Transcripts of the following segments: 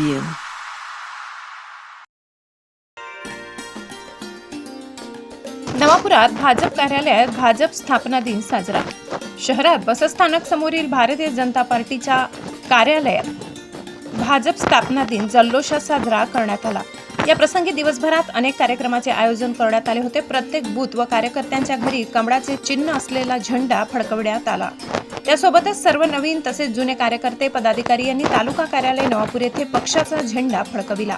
you. नवापुरात Bhajap कार्यालयात भाजप स्थापना दिन साजरा. शहरात बसस्थानक समोरील भारतीय जनता पार्टीच्या कार्यालयात भाजप स्थापना दिन जल्लोषात साजरा करण्यात आला. या प्रसंगी दिवसभरात अनेक कार्यक्रमाचे आयोजन करण्यात आले होते. प्रत्येक बूथ व कार्यकर्त्यांच्या घरी कमळाचे चिन्ह असलेला झेंडा फडकवण्यात आला. त्यासोबतच सर्व नवीन तसेच जुने कार्यकर्ते पदाधिकारी यांनी तालुका कार्यालय नवापूर येथे पक्षाचा झेंडा फडकविला.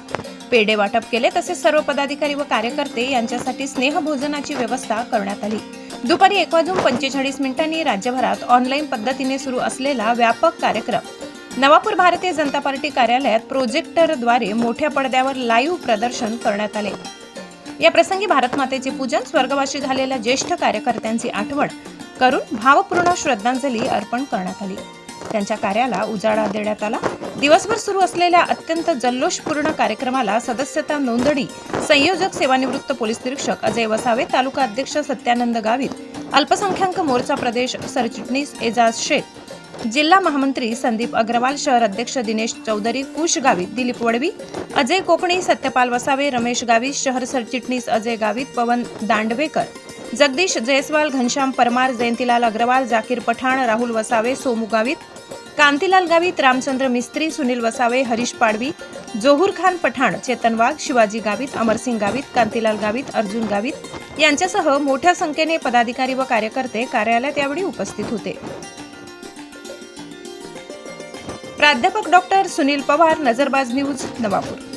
पेढे वाटप केले तसेच सर्व पदाधिकारी व कार्यकर्ते यांच्यासाठी स्नेहभोजनाची व्यवस्था करण्यात आली. दुपारी एक वाजून पंचेचाळीस मिनिटांनी राज्यभरात ऑनलाईन पद्धतीने सुरू असलेला व्यापक कार्यक्रम. नवापूर भारतीय जनता पार्टी कार्यालयात प्रोजेक्टरद्वारे मोठ्या पडद्यावर लाईव्ह प्रदर्शन करण्यात आले. या प्रसंगी भारतमातेचे पूजन स्वर्गवासी झालेल्या ज्येष्ठ कार्यकर्त्यांची आठवण करून भावपूर्ण श्रद्धांजली अर्पण करण्यात आली. त्यांच्या कार्याला उजाळा देण्यात आला. दिवसभर सुरू असलेल्या अत्यंत जल्लोषपूर्ण कार्यक्रमाला सदस्यता नोंदणी संयोजक सेवानिवृत्त पोलीस निरीक्षक अजय वसावे तालुका अध्यक्ष सत्यानंद गावित अल्पसंख्याक मोर्चा प्रदेश सरचिटणीस एजाज शेख जिल्हा महामंत्री संदीप अग्रवाल शहर अध्यक्ष दिनेश चौधरी कुश गावित दिलीप वडवी अजय कोकणी सत्यपाल वसावे रमेश गावित शहर सरचिटणीस अजय गावित पवन दांडवेकर जगदीश जयस्वाल घनश्याम परमार जयंतीलाल अग्रवाल जाकीर पठाण राहुल वसावे सोमू गावित कांतीलाल गावित रामचंद्र मिस्त्री सुनील वसावे हरीश पाडवी जोहूर खान पठाण चेतन वाघ शिवाजी गावित अमरसिंग गावित कांतीलाल गावित अर्जुन गावित यांच्यासह मोठ्या संख्येने पदाधिकारी व कार्यकर्ते कार्यालयात यावेळी उपस्थित होते. प्राध्यापक डॉक्टर सुनील पवार नजरबाज न्यूज नवापूर.